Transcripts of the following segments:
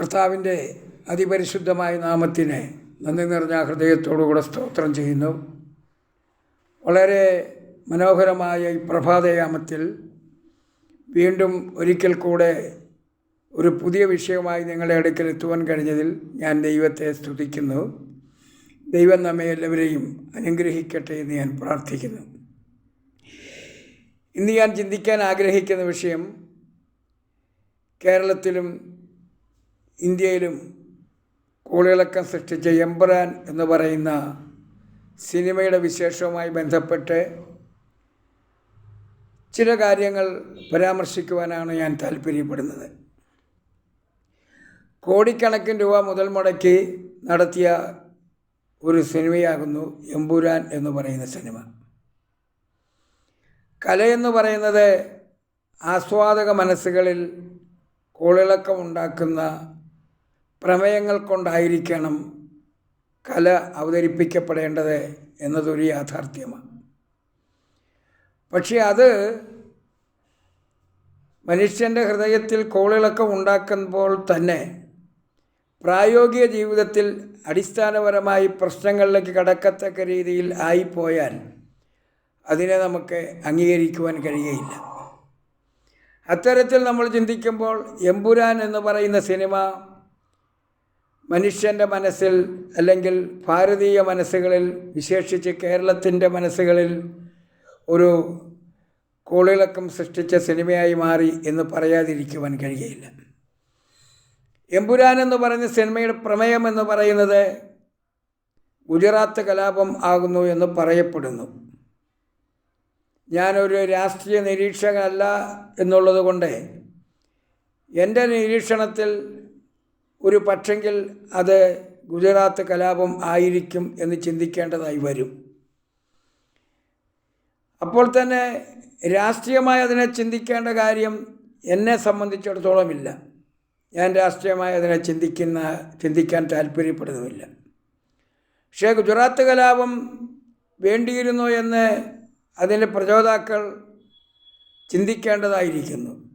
കർത്താവിന്റെ അതിപരിശുദ്ധമായ നാമത്തിന് നന്ദി നിറഞ്ഞ ഹൃദയത്തോടുകൂടെ സ്തോത്രം ചെയ്യുന്നു. വളരെ മനോഹരമായ ഈ പ്രഭാതയാമത്തിൽ വീണ്ടും ഒരിക്കൽ കൂടെ ഒരു പുതിയ വിഷയമായി നിങ്ങളുടെ അടുക്കൽ എത്തുവാൻ കഴിഞ്ഞതിൽ ഞാൻ ദൈവത്തെ സ്തുതിക്കുന്നു. ദൈവം നമ്മെ എല്ലാവരെയും അനുഗ്രഹിക്കട്ടെ എന്ന് ഞാൻ പ്രാർത്ഥിക്കുന്നു. ഇന്ന് ഞാൻ ചിന്തിക്കാൻ ആഗ്രഹിക്കുന്ന വിഷയം കേരളത്തിലും ഇന്ത്യയിലും കോളിളക്കം സൃഷ്ടിച്ച എംബ്രാൻ എന്ന് പറയുന്ന സിനിമയുടെ വിശേഷവുമായി ബന്ധപ്പെട്ട് ചില കാര്യങ്ങൾ പരാമർശിക്കുവാനാണ് ഞാൻ താല്പര്യപ്പെടുന്നത്. കോടിക്കണക്കിന് രൂപ മുതൽ മുടക്കി നടത്തിയ ഒരു സിനിമയാകുന്നു എമ്പുരാൻ എന്ന് പറയുന്ന സിനിമ. കലയെന്ന് പറയുന്നത് ആസ്വാദക മനസ്സുകളിൽ കോളിളക്കം ഉണ്ടാക്കുന്ന പ്രമേയങ്ങൾ കൊണ്ടായിരിക്കണം കല അവതരിപ്പിക്കപ്പെടേണ്ടത് എന്നതൊരു യാഥാർത്ഥ്യമാണ്. പക്ഷേ അത് മനുഷ്യന്റെ ഹൃദയത്തിൽ കോളിളക്കം ഉണ്ടാക്കുമ്പോൾ തന്നെ പ്രായോഗിക ജീവിതത്തിൽ അടിസ്ഥാനപരമായി പ്രശ്നങ്ങളിലേക്ക് കടക്കത്തക്ക രീതിയിൽ ആയിപ്പോയാൽ അതിനെ നമുക്ക് അംഗീകരിക്കുവാൻ കഴിയുകയില്ല. അത്തരത്തിൽ നമ്മൾ ചിന്തിക്കുമ്പോൾ എമ്പുരാൻ എന്ന് പറയുന്ന സിനിമ മനുഷ്യന്റെ മനസ്സിൽ അല്ലെങ്കിൽ ഭാരതീയ മനസ്സുകളിൽ വിശേഷിച്ച് കേരളത്തിന്റെ മനസ്സുകളിൽ ഒരു കോളിളക്കം സൃഷ്ടിച്ച സിനിമയായി മാറി എന്ന് പറയാതിരിക്കുവാൻ കഴിയില്ല എമ്പുരാൻ എന്ന് പറയുന്ന സിനിമയുടെ പ്രമേയം എന്ന് പറയുന്നത് ഗുജറാത്ത് കലാപം ആകുന്നു എന്ന് പറയപ്പെടുന്നു. ഞാനൊരു രാഷ്ട്രീയ നിരീക്ഷകനല്ല എന്നുള്ളത് കൊണ്ട് എന്റെ നിരീക്ഷണത്തിൽ ഒരു പക്ഷെങ്കിൽ അത് ഗുജറാത്ത് കലാപം ആയിരിക്കും എന്ന് ചിന്തിക്കേണ്ടതായി വരും. അപ്പോൾ തന്നെ രാഷ്ട്രീയമായി അതിനെ ചിന്തിക്കേണ്ട കാര്യം എന്നെ സംബന്ധിച്ചിടത്തോളം ഇല്ല ഞാൻ രാഷ്ട്രീയമായി അതിനെ ചിന്തിക്കുന്ന ചിന്തിക്കാൻ താല്പര്യപ്പെടുന്നുമില്ല. പക്ഷേ ഗുജറാത്ത് കലാപം വേണ്ടിയിരുന്നു എന്ന് അതിന്റെ പ്രചോദാക്കൾ ചിന്തിക്കേണ്ടതായിരിക്കുന്നു.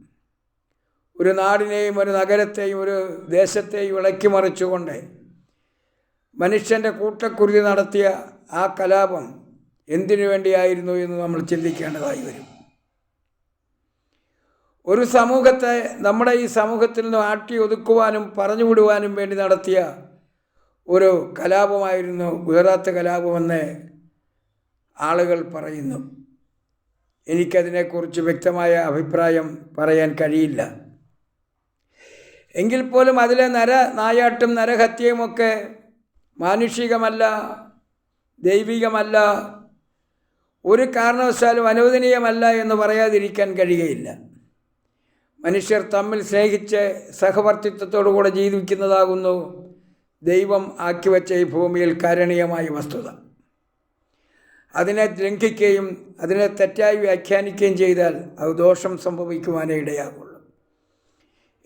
ഒരു നാടിനെയും ഒരു നഗരത്തെയും ഒരു ദേശത്തെയും ഇളക്കി മറിച്ചുകൊണ്ട് മനുഷ്യന്റെ കൂട്ടക്കുരുതി നടത്തിയ ആ കലാപം എന്തിനു വേണ്ടിയായിരുന്നു എന്ന് നമ്മൾ ചിന്തിക്കേണ്ടതായി വരും. ഒരു സമൂഹത്തെ നമ്മുടെ ഈ സമൂഹത്തിൽ നിന്ന് ആട്ടി ഒതുക്കുവാനും പറഞ്ഞുവിടുവാനും വേണ്ടി നടത്തിയ ഒരു കലാപമായിരുന്നു ഗുജറാത്ത് കലാപമെന്ന് ആളുകൾ പറയുന്നു. എനിക്കതിനെക്കുറിച്ച് വ്യക്തമായ അഭിപ്രായം പറയാൻ കഴിയില്ല. എങ്കിൽ പോലും അതിലെ നര നായാട്ടും നരഹത്യയുമൊക്കെ മാനുഷികമല്ല ദൈവികമല്ല ഒരു കാരണവശാലും അനുവദനീയമല്ല എന്ന് പറയാതിരിക്കാൻ കഴിയുകയില്ല. മനുഷ്യർ തമ്മിൽ സ്നേഹിച്ച് സഹവർത്തിത്വത്തോടുകൂടെ ജീവിക്കുന്നതാകുന്നു ദൈവം ആക്കി വച്ച ഈ ഭൂമിയിൽ കാരണീയമായ വസ്തുത. അതിനെ ലംഘിക്കുകയും അതിനെ തെറ്റായി വ്യാഖ്യാനിക്കുകയും ചെയ്താൽ അത് ദോഷം സംഭവിക്കുവാനേ ഇടയാകുള്ളൂ.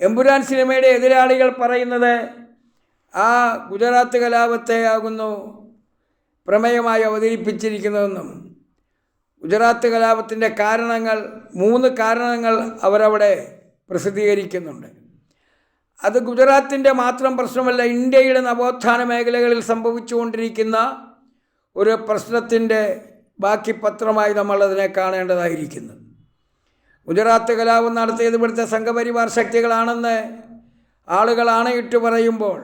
എമ്പുരാൻ സിനിമയുടെ എതിരാളികൾ പറയുന്നത് ആ ഗുജറാത്ത് കലാപത്തെ ആകുന്നു പ്രമേയമായി അവതരിപ്പിച്ചിരിക്കുന്നതെന്നും. ഗുജറാത്ത് കലാപത്തിന്റെ കാരണങ്ങൾ മൂന്ന് കാരണങ്ങൾ അവരവിടെ പ്രസിദ്ധീകരിക്കുന്നുണ്ട്. അത് ഗുജറാത്തിന്റെ മാത്രം പ്രശ്നമല്ല ഇന്ത്യയുടെ നവോത്ഥാന മേഖലകളിൽ സംഭവിച്ചുകൊണ്ടിരിക്കുന്ന ഒരു പ്രശ്നത്തിന്റെ ബാക്കി പത്രമായി നമ്മളതിനെ കാണേണ്ടതായിരിക്കുന്നു. ഗുജറാത്ത് കലാപം നടത്തിയത് ഇവിടുത്തെ സംഘപരിവാർ ശക്തികളാണെന്ന് ആളുകൾ ആണയിട്ട് പറയുമ്പോൾ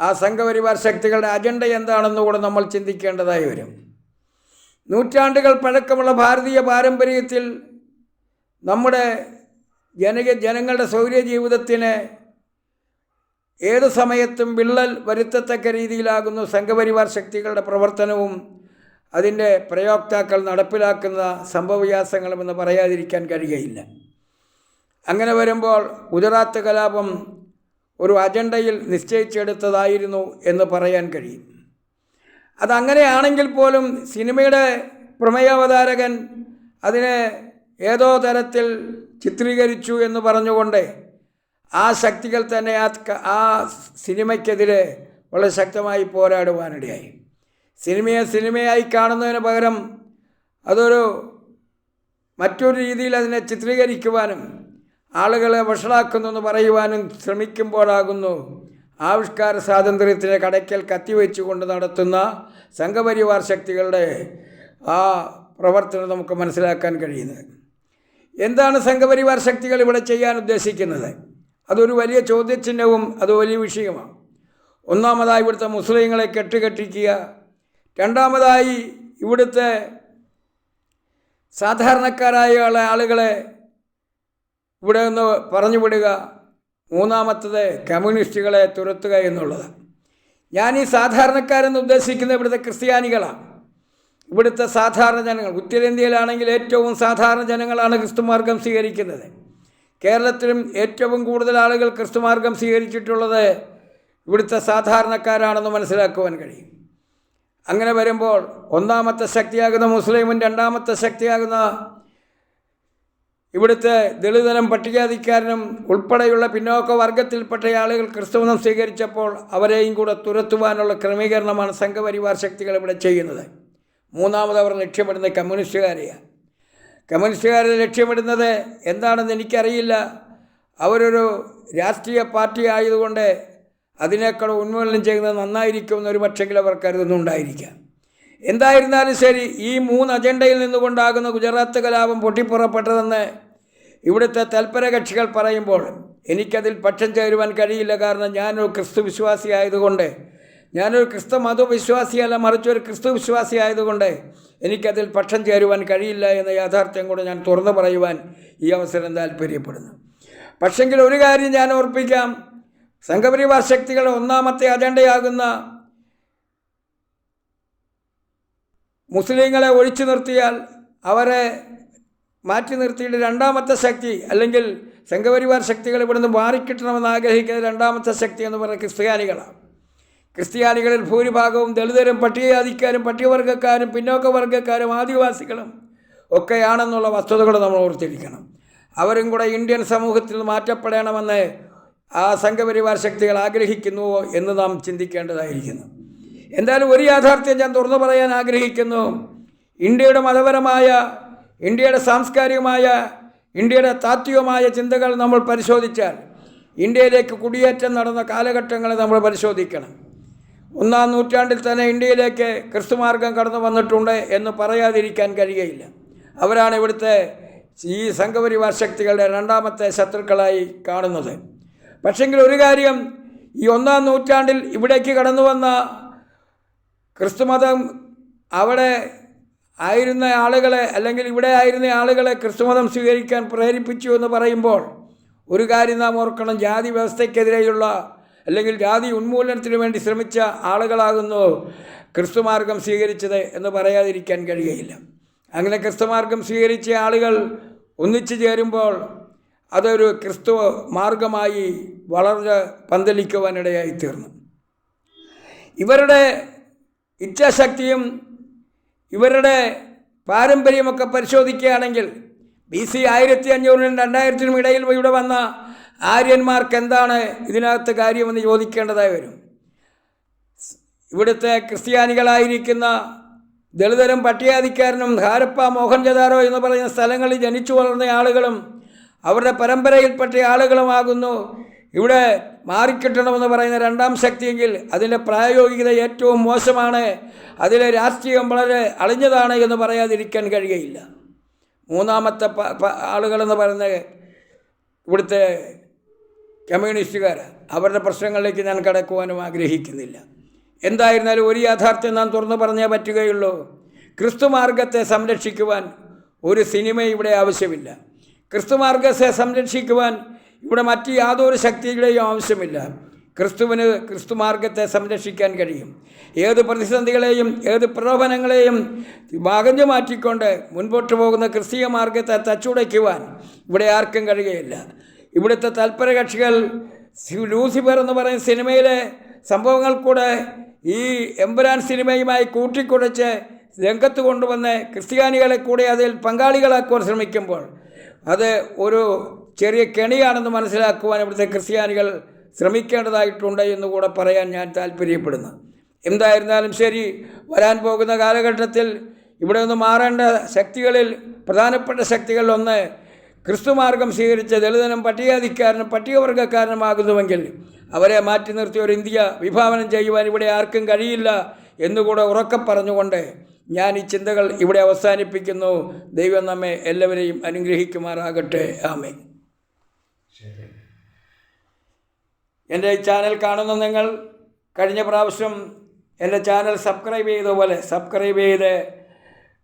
ആ സംഘപരിവാർ ശക്തികളുടെ അജണ്ട എന്താണെന്ന് കൂടെ നമ്മൾ ചിന്തിക്കേണ്ടതായി വരും. നൂറ്റാണ്ടുകൾ പഴക്കമുള്ള ഭാരതീയ പാരമ്പര്യത്തിൽ നമ്മുടെ ജനക ജനങ്ങളുടെ സൗര്യ ജീവിതത്തിന് ഏത് സമയത്തും വിള്ളൽ വരുത്തത്തക്ക രീതിയിലാകുന്നു സംഘപരിവാർ ശക്തികളുടെ പ്രവർത്തനവും അതിന്റെ പ്രയോക്താക്കൾ നടപ്പിലാക്കുന്ന സംഭവവികാസങ്ങളുമെന്ന് പറയാതിരിക്കാൻ കഴിയുകയില്ല. അങ്ങനെ വരുമ്പോൾ ഗുജറാത്ത് കലാപം ഒരു അജണ്ടയിൽ നിശ്ചയിച്ചെടുത്തതായിരുന്നു എന്ന് പറയാൻ കഴിയും. അതങ്ങനെയാണെങ്കിൽ പോലും സിനിമയുടെ പ്രമേയാവതാരകൻ അതിനെ ഏതോ തരത്തിൽ ചിത്രീകരിച്ചു എന്ന് പറഞ്ഞുകൊണ്ട് ആ ശക്തികൾ തന്നെ ആ സിനിമയ്ക്കെതിരെ വളരെ ശക്തമായി പോരാടുവാനിടയായി. സിനിമയെ സിനിമയായി കാണുന്നതിന് പകരം അതൊരു മറ്റൊരു രീതിയിൽ അതിനെ ചിത്രീകരിക്കുവാനും ആളുകളെ വഷളാക്കുന്നു എന്ന് പറയുവാനും ശ്രമിക്കുമ്പോഴാകുന്നു ആവിഷ്കാര സ്വാതന്ത്ര്യത്തിന്റെ കടയ്ക്കൽ കത്തിവെച്ചുകൊണ്ട് നടത്തുന്ന സംഘപരിവാർ ശക്തികളുടെ ആ പ്രവർത്തനം നമുക്ക് മനസ്സിലാക്കാൻ കഴിയുന്നത്. എന്താണ് സംഘപരിവാർ ശക്തികൾ ഇവിടെ ചെയ്യാൻ ഉദ്ദേശിക്കുന്നത്? അതൊരു വലിയ ചോദ്യചിഹ്നവും അത് വലിയ വിഷയമാണ് ഒന്നാമതായി ഇവിടുത്തെ മുസ്ലിങ്ങളെ കെട്ടുകെട്ടിക്കുക രണ്ടാമതായി ഇവിടുത്തെ സാധാരണക്കാരായ ആളുകളെ ഇവിടെ നിന്ന് പറഞ്ഞു വിടുക മൂന്നാമത്തത് കമ്മ്യൂണിസ്റ്റുകളെ തുരത്തുക എന്നുള്ളത്. ഞാൻ ഈ സാധാരണക്കാരെന്ന് ഉദ്ദേശിക്കുന്നത് ഇവിടുത്തെ ക്രിസ്ത്യാനികളാണ്. ഇവിടുത്തെ സാധാരണ ജനങ്ങൾ ഉത്തരേന്ത്യയിലാണെങ്കിൽ ഏറ്റവും സാധാരണ ജനങ്ങളാണ് ക്രിസ്തുമാർഗം സ്വീകരിക്കുന്നത്. കേരളത്തിലും ഏറ്റവും കൂടുതൽ ആളുകൾ ക്രിസ്തുമാർഗം സ്വീകരിച്ചിട്ടുള്ളത് ഇവിടുത്തെ സാധാരണക്കാരാണെന്ന് മനസ്സിലാക്കുവാൻ കഴിയും. അങ്ങനെ വരുമ്പോൾ ഒന്നാമത്തെ ശക്തിയാകുന്ന മുസ്ലിമും രണ്ടാമത്തെ ശക്തിയാകുന്ന ഇവിടുത്തെ ദളിതനും പട്ടികജാതിക്കാരനും ഉൾപ്പെടെയുള്ള പിന്നോക്ക വർഗത്തിൽപ്പെട്ട ആളുകൾ ക്രിസ്തുമതം സ്വീകരിച്ചപ്പോൾ അവരെയും കൂടെ തുരത്തുവാനുള്ള ക്രമീകരണമാണ് സംഘപരിവാർ ശക്തികൾ ഇവിടെ ചെയ്യുന്നത്. മൂന്നാമത് അവർ ലക്ഷ്യമിടുന്നത് കമ്മ്യൂണിസ്റ്റുകാരെയാണ് കമ്മ്യൂണിസ്റ്റുകാരെ ലക്ഷ്യമിടുന്നത് എന്താണെന്ന് എനിക്കറിയില്ല. അവരൊരു രാഷ്ട്രീയ പാർട്ടി ആയതുകൊണ്ട് അതിനേക്കാൾ ഉന്മൂലനം ചെയ്യുന്നത് നന്നായിരിക്കുമെന്ന് ഒരു പക്ഷെങ്കിൽ അവർ കരുതുന്നുണ്ടായിരിക്കാം. എന്തായിരുന്നാലും ശരി ഈ മൂന്ന് അജണ്ടയിൽ നിന്നുകൊണ്ടാകുന്ന ഗുജറാത്ത് കലാപം പൊട്ടിപ്പുറപ്പെട്ടതെന്ന് ഇവിടുത്തെ തൽപര കക്ഷികൾ പറയുമ്പോൾ എനിക്കതിൽ പക്ഷം ചേരുവാൻ കഴിയില്ല. കാരണം ഞാനൊരു ക്രിസ്തു വിശ്വാസി ആയതുകൊണ്ട് ഞാനൊരു ക്രിസ്തു മതവിശ്വാസിയല്ല മറിച്ച് ഒരു ക്രിസ്തു വിശ്വാസി ആയതുകൊണ്ട് എനിക്കതിൽ പക്ഷം ചേരുവാൻ കഴിയില്ല എന്ന യാഥാർത്ഥ്യം കൂടെ ഞാൻ തുറന്നു പറയുവാൻ ഈ അവസരം താല്പര്യപ്പെടുന്നു പക്ഷെങ്കിൽ ഒരു കാര്യം ഞാൻ ഓർപ്പിക്കാം സംഘപരിവാർ ശക്തികളുടെ ഒന്നാമത്തെ അജണ്ടയാകുന്ന മുസ്ലിങ്ങളെ ഒഴിച്ചു നിർത്തിയാൽ അവരെ മാറ്റി നിർത്തിയിട്ട് രണ്ടാമത്തെ ശക്തി അല്ലെങ്കിൽ സംഘപരിവാർ ശക്തികൾ ഇവിടുന്ന് മാറിക്കിട്ടണമെന്ന് ആഗ്രഹിക്കുന്ന രണ്ടാമത്തെ ശക്തി എന്ന് പറയുന്നത് ക്രിസ്ത്യാനികളാണ്. ക്രിസ്ത്യാനികളിൽ ഭൂരിഭാഗവും ദളിതരും പട്ടികജാതിക്കാരും പട്ടികവർഗക്കാരും പിന്നോക്ക വർഗക്കാരും ആദിവാസികളും ഒക്കെയാണെന്നുള്ള വസ്തുതകൾ നമ്മൾ ഓർത്തിരിക്കണം. അവരും കൂടെ ഇന്ത്യൻ സമൂഹത്തിൽ മാറ്റപ്പെടണമെന്ന് ആ സംഘപരിവാർ ശക്തികൾ ആഗ്രഹിക്കുന്നുവോ എന്ന് നാം ചിന്തിക്കേണ്ടതായിരിക്കുന്നു. എന്തായാലും ഒരു യാഥാർത്ഥ്യം ഞാൻ തുറന്നു പറയാൻ ആഗ്രഹിക്കുന്നു. ഇന്ത്യയുടെ മതപരമായ ഇന്ത്യയുടെ സാംസ്കാരികമായ ഇന്ത്യയുടെ താത്വികമായ ചിന്തകൾ നമ്മൾ പരിശോധിച്ചാൽ ഇന്ത്യയിലേക്ക് കുടിയേറ്റം നടന്ന കാലഘട്ടങ്ങളെ നമ്മൾ പരിശോധിക്കണം. ഒന്നാം നൂറ്റാണ്ടിൽ തന്നെ ഇന്ത്യയിലേക്ക് ക്രിസ്തുമാർഗം കടന്നു വന്നിട്ടുണ്ട് എന്ന് പറയാതിരിക്കാൻ കഴിയയില്ല അവരാണ് ഇവിടുത്തെ ഈ സംഘപരിവാർ ശക്തികളുടെ രണ്ടാമത്തെ ശത്രുക്കളായി കാണുന്നത്. പക്ഷെങ്കിൽ ഒരു കാര്യം ഈ ഒന്നാം നൂറ്റാണ്ടിൽ ഇവിടേക്ക് കടന്നു വന്ന ക്രിസ്തുമതം അവിടെ ആയിരുന്ന ആളുകളെ അല്ലെങ്കിൽ ഇവിടെ ആയിരുന്ന ആളുകളെ ക്രിസ്തുമതം സ്വീകരിക്കാൻ പ്രേരിപ്പിച്ചു എന്ന് പറയുമ്പോൾ ഒരു കാര്യം നാം ഓർക്കണം. ജാതി വ്യവസ്ഥയ്ക്കെതിരെയുള്ള അല്ലെങ്കിൽ ജാതി ഉന്മൂലനത്തിന് വേണ്ടി ശ്രമിച്ച ആളുകളാകുന്നു ക്രിസ്തുമാർഗം സ്വീകരിച്ചത് എന്ന് പറയാതിരിക്കാൻ കഴിയുകയില്ല. അങ്ങനെ ക്രിസ്തുമാർഗം സ്വീകരിച്ച ആളുകൾ ഒന്നിച്ചു ചേരുമ്പോൾ അതൊരു ക്രിസ്തു മാർഗമായി വളർന്ന് പന്തലിക്കുവാനിടയായി തീർന്നു. ഇവരുടെ ഇച്ഛാശക്തിയും ഇവരുടെ പാരമ്പര്യമൊക്കെ പരിശോധിക്കുകയാണെങ്കിൽ ബി സി ആയിരത്തി അഞ്ഞൂറിനും രണ്ടായിരത്തിനും ഇടയിൽ ഇവിടെ വന്ന ആര്യന്മാർക്ക് എന്താണ് ഇതിനകത്ത് കാര്യമെന്ന് ചോദിക്കേണ്ടതായി വരും. ഇവിടുത്തെ ക്രിസ്ത്യാനികളായിരിക്കുന്ന ദളിതരും പട്ടികാതിക്കാരനും ഹാരപ്പ മോഹൻജദാരോ എന്ന് പറയുന്ന സ്ഥലങ്ങളിൽ ജനിച്ചു വളർന്ന ആളുകളും അവരുടെ പരമ്പരയിൽപ്പെട്ട ആളുകളുമാകുന്നു. ഇവിടെ മാറിക്കിട്ടണമെന്ന് പറയുന്ന രണ്ടാം ശക്തിയെങ്കിൽ അതിന്റെ പ്രായോഗികത ഏറ്റവും മോശമാണ്. അതിലെ രാഷ്ട്രീയം വളരെ അളിഞ്ഞതാണ് എന്ന് പറയാതിരിക്കാൻ കഴിയയില്ല മൂന്നാമത്തെ ആളുകളെന്ന് പറയുന്നത് ഇവിടുത്തെ കമ്മ്യൂണിസ്റ്റുകാർ അവരുടെ പ്രശ്നങ്ങളിലേക്ക് ഞാൻ കടക്കുവാനും ആഗ്രഹിക്കുന്നില്ല. എന്തായിരുന്നാലും ഒരു യാഥാർത്ഥ്യം നാം തുറന്നു പറഞ്ഞേ പറ്റുകയുള്ളൂ. ക്രിസ്തുമാർഗത്തെ സംരക്ഷിക്കുവാൻ ഒരു സിനിമ ഇവിടെ ആവശ്യമില്ല. ക്രിസ്തുമാർഗത്തെ സംരക്ഷിക്കുവാൻ ഇവിടെ മറ്റ് യാതൊരു ശക്തിയുടെയും ആവശ്യമില്ല. ക്രിസ്തുവിന് ക്രിസ്തുമാർഗത്തെ സംരക്ഷിക്കാൻ കഴിയും. ഏത് പ്രതിസന്ധികളെയും ഏത് പ്രലോഭനങ്ങളെയും വകഞ്ഞു മാറ്റിക്കൊണ്ട് മുൻപോട്ട് പോകുന്ന ക്രിസ്തീയ മാർഗത്തെ തച്ചുടയ്ക്കുവാൻ ഇവിടെ ആർക്കും കഴിയുകയില്ല. ഇവിടുത്തെ തൽപരകക്ഷികൾ ലൂസിഫർ എന്ന് പറയുന്ന സിനിമയിലെ സംഭവങ്ങൾ കൂടെ ഈ എമ്പുരാൻ സിനിമയുമായി കൂട്ടിക്കുടച്ച് രംഗത്ത് കൊണ്ടുവന്ന് ക്രിസ്ത്യാനികളെ കൂടെ അതിൽ പങ്കാളികളാക്കുവാൻ ശ്രമിക്കുമ്പോൾ അത് ഒരു ചെറിയ കെണിയാണെന്ന് മനസ്സിലാക്കുവാൻ ഇവിടുത്തെ ക്രിസ്ത്യാനികൾ ശ്രമിക്കേണ്ടതായിട്ടുണ്ട് എന്ന് കൂടെ പറയാൻ ഞാൻ താല്പര്യപ്പെടുന്നു എന്തായിരുന്നാലും ശരി വരാൻ പോകുന്ന കാലഘട്ടത്തിൽ ഇവിടെ നിന്ന് മാറേണ്ട ശക്തികളിൽ പ്രധാനപ്പെട്ട ശക്തികളിലൊന്ന് ക്രിസ്തുമാർഗം സ്വീകരിച്ച ദളിതനും പട്ടികാധിക്കാരനും പട്ടികവർഗക്കാരനുമാകുന്നുവെങ്കിൽ അവരെ മാറ്റി നിർത്തി ഒരു ഇന്ത്യ വിഭാവനം ചെയ്യുവാൻ ഇവിടെ ആർക്കും കഴിയില്ല എന്നുകൂടെ ഉറക്കെ പറഞ്ഞുകൊണ്ട് ഞാൻ ഈ ചിന്തകൾ ഇവിടെ അവസാനിപ്പിക്കുന്നു. ദൈവം നമ്മെ എല്ലാവരെയും അനുഗ്രഹിക്കുമാറാകട്ടെ. ആമേ എന്റെ ഈ ചാനൽ കാണുന്ന നിങ്ങൾ കഴിഞ്ഞ പ്രാവശ്യം എന്റെ ചാനൽ സബ്സ്ക്രൈബ് ചെയ്ത പോലെ സബ്സ്ക്രൈബ് ചെയ്ത്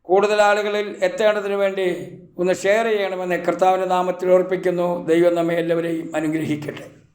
കൂടുതൽ ആളുകളിൽ എത്തേണ്ടതിന് വേണ്ടി ഒന്ന് ഷെയർ ചെയ്യണമെന്ന് കർത്താവിന്റെ നാമത്തിൽ ഓർപ്പിക്കുന്നു. ദൈവം നമ്മെ എല്ലാവരെയും അനുഗ്രഹിക്കട്ടെ.